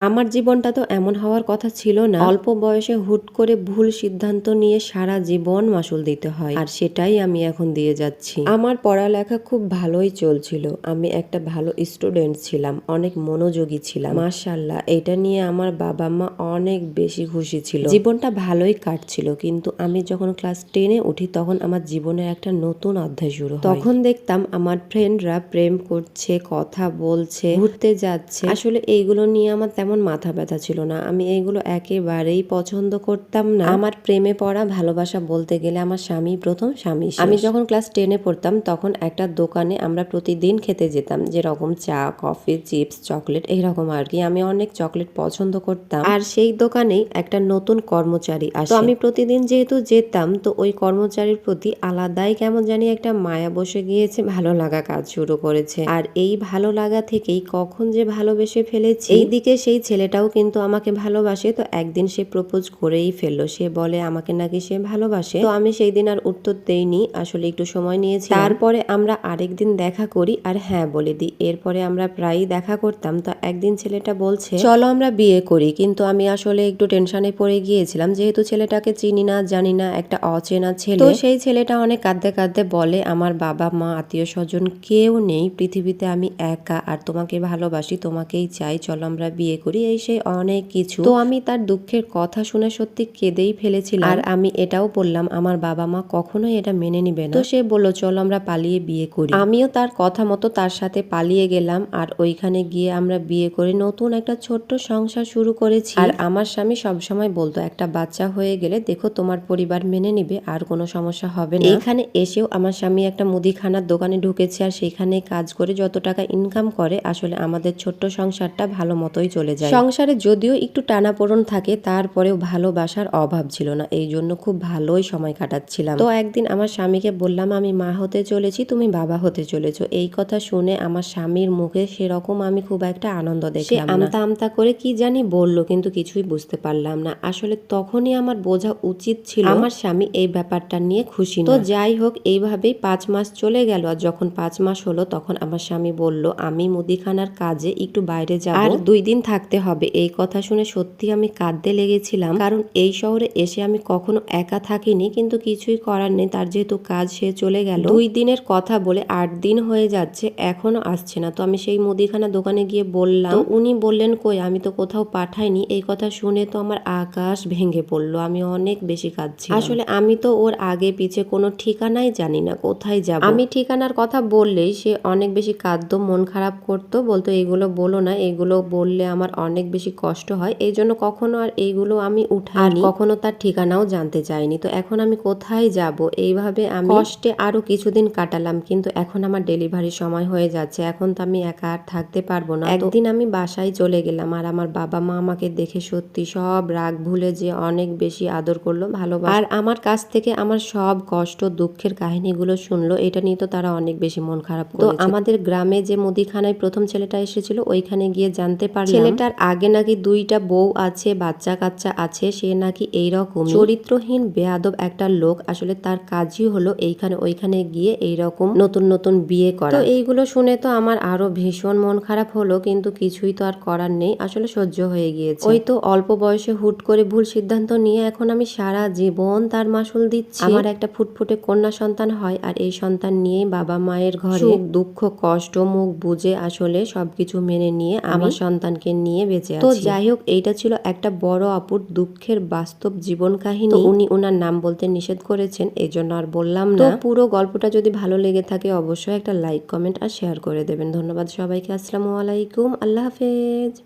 আমার জীবনটা তো এমন হওয়ার কথা ছিল না। অল্প বয়সে হুট করে ভুল সিদ্ধান্ত নিয়ে সারা জীবন মাসুল দিতে হয়। আর সেটাই আমি এখন দিয়ে যাচ্ছি। আমার পড়ালেখা খুব ভালোই চলছিল। আমি একটা ভালো স্টুডেন্ট ছিলাম, অনেক মনোযোগী ছিলাম। মাশাল্লাহ এটা নিয়ে আমার বাবা মা অনেক বেশি খুশি ছিল। জীবনটা ভালোই কাটছিল, কিন্তু আমি যখন ক্লাস টেনে উঠি তখন আমার জীবনের একটা নতুন অধ্যায় শুরু তখন দেখতাম আমার ফ্রেন্ডরা প্রেম করছে, কথা বলছে, ঘুরতে যাচ্ছে। আসলে এইগুলো নিয়ে আমার তেমন মাথা ব্যথা ছিল না। আমি এইগুলো একেবারেই পছন্দ করতাম না। আমার প্রেমে পড়া ভালোবাসা বলতে গেলে আমার স্বামী প্রথম স্বামী। আমি যখন ক্লাস টেনে পড়তাম, তখন একটা দোকানে আমরা প্রতিদিন খেতে যেতাম, যেরকম চা, কফি, চিপস, চকলেট এইরকম আর কি। আমি অনেক চকলেট পছন্দ করতাম। আর সেই দোকানেই একটা নতুন কর্মচারী আসে। আমি প্রতিদিন যেহেতু যেতাম, তো ওই কর্মচারীর প্রতি আলাদাই কেমন জানি একটা মায়া বসে গিয়েছে, ভালো লাগা কাজ শুরু করেছে। আর এই ভালো লাগা থেকেই কখন যে ভালোবেসে ফেলেছি, এইদিকে সেই ছেলেটাও কিন্তু আমাকে ভালোবাসে, তো একদিন সে প্রপোজ করেই ফেলল। সে বলে, আমাকে নাকি সে ভালোবাসে। তো আমি সেই দিন আর উত্তর দেইনি, আসলে একটু সময় নিয়েছি তারপরে আমরা আরেকদিন দেখা করি, আর হ্যাঁ বলে দিই। এরপরে আমরা প্রায়ই দেখা করতাম। তো একদিন ছেলেটা বলছে, চলো আমরা বিয়ে করি। কিন্তু আমি আসলে একটু টেনশনে পড়ে গিয়েছিলাম, যেহেতু ছেলেটাকে চিনি না, জানি না, একটা অচেনা ছেলে। তো সেই ছেলেটা অনেক কাঁদতে কাঁদতে বলে, আমার বাবা, মা আত্মীয় স্বজন কেউ নেই, পৃথিবীতে আমি একা, আর তোমাকে ভালোবাসি, তোমাকেই চাই, চলো আমরা বিয়ে করি এই সেই অনেক কিছু। তো আমি তার দুঃখের কথা শুনে সত্যি কেঁদেই ফেলেছিলাম। আর আমি এটাও বললাম আমার বাবা মা কখনোই এটা মেনে নিবে না। তো সে বলল চলো আমরা পালিয়ে বিয়ে করি। আমিও তার কথা মতো তার সাথে পালিয়ে গেলাম আর ওইখানে গিয়ে আমরা বিয়ে করে নতুন একটা ছোট্ট সংসার শুরু করেছি। আর আমার স্বামী সবসময় বলতো একটা বাচ্চা হয়ে গেলে দেখো তোমার পরিবার মেনে নিবে আর কোনো সমস্যা হবে না। এখানে এসেও আমার স্বামী একটা মুদিখানার দোকানে ঢুকেছে আর সেখানে কাজ করে যত টাকা ইনকাম করে আসলে আমাদের ছোট্ট সংসারটা ভালো মতোই চলে যায়। সংসারে যদিও একটু টানাপোড়ন থাকে তারপরেও ভালোবাসার অভাব ছিল না। এই জন্য খুব ভালোই সময় কাটাচ্ছিলাম। তো একদিন আমার স্বামীকে বললাম আমি মা হতে চলেছি তুমি বাবা হতে চলেছো। এই কথা শুনে আমার স্বামীর মুখে সেরকম আমি খুব একটা আনন্দ দেখলাম আমতা আমতা করে কি জানি বলল কিন্তু কিছুই বুঝতে পারলাম না। আসলে তখনই আমার বোঝা উচিত ছিল আমার স্বামী এই ব্যাপারটা নিয়ে খুশি তো যাই হোক এইভাবেই পাঁচ মাস চলে গেল। আর যখন পাঁচ মাস হলো তখন আমার স্বামী বলল আমি মুদিখানার কাজে একটু বাইরে যাব। আর দুই দিন থাকতে হবে। এই কথা শুনে সত্যি আমি কাঁদতে লেগেছিলাম, কারণ এই শহরে এসে আমি কখনো একা থাকিনি, কিন্তু কিছুই করার নেই। তার যেহেতু কাজ, সে চলে গেল। দুই দিনের কথা বলে আট দিন হয়ে যাচ্ছে, এখনও আসছে না। তো আমি সেই মুদিখানা দোকানে গিয়ে বললাম উনি বললেন কই? আমি তো কোথাও পাঠাইনি। এই কথা শুনে তো আমার আকাশ ভেঙে পড়ল। আমি অনেক বেশি কাঁদছি। আসলে আমি তো ওর আগে পিছে কোনো ঠিকানাই জানি না, কোথায় যাব? আমি ঠিকানার কথা বললেই সে অনেক বেশি কাঁদতো, মন খারাপ করতো, বলতো, এগুলো বলো না। এগুলো বললে আমার অনেক বেশি কষ্ট হয়। এই জন্য কখনো আর এইগুলো আমি উঠাইনি। কখনো তার ঠিকানাও জানতে চাইনি। তো এখন আমি কোথায় যাব? এইভাবে আমি কষ্টে আরও কিছুদিন কাটালাম কিন্তু এখন আমার ডেলিভারি সময় হয়ে যাচ্ছে। এখন তো আমি একা আর থাকতে পারব না। একদিন আমি বাসায় চলে গেলাম আর আমার বাবা মা আমাকে দেখে সত্যি সব রাগ ভুলে যে অনেক বেশি আদর করল ভালোবাসা আর আমার কাছ থেকে আমার সব কষ্ট দুঃখের কাহিনীগুলো শুনলো। এটা নিয়ে তো তারা অনেক বেশি মন খারাপ তো আমাদের গ্রামে যে মুদিখানায় প্রথম ছেলেটা এসেছিল ওইখানে গিয়ে জানতে পারলাম। ছেলেটার আগে নাকি দুইটা বউ আছে বাচ্চা কাচ্চা আছে সে নাকি এইরকম। চরিত্রহীন বেয়াদব একটা লোক আসলে তার কাজই হলো এইখানে ওইখানে গিয়ে এইরকম নতুন নতুন বিয়ে করা। তো এইগুলো শুনে তো আমার আরও ভীষণ মন খারাপ হলো কিন্তু কিছুই তো আর করার নেই আসলে সহ্য হয়ে গিয়েছে। ওই তো অল্প বয়সে হুট করে ভুল সিদ্ধান্ত নিয়ে এখন আমি সারা জীবন তার মাসুল দিচ্ছি। আমার একটা ফুটফুটে কন্যা সন্তান হয় আর এই সন্তান নিয়ে বাবা মায়ের ঘরে দুঃখ কষ্ট মুখ বুঝে আসলে সবকিছু মেনে নিয়ে আমার সন্তানকে নিয়ে বেঁচে তো যাই হোক এইটা ছিল একটা বড় আপুর দুঃখের বাস্তব জীবন কাহিনী। উনি ওনার নাম বলতে নিষেধ করেছেন এই জন্য আর বললাম না। পুরো গল্পটা যদি ভালো লেগে থাকে অবশ্যই একটা লাইক কমেন্ট আর শেয়ার করে দেবেন। ধন্যবাদ সবাইকে। আসসালামু আলাইকুম। আল্লাহ হাফেজ।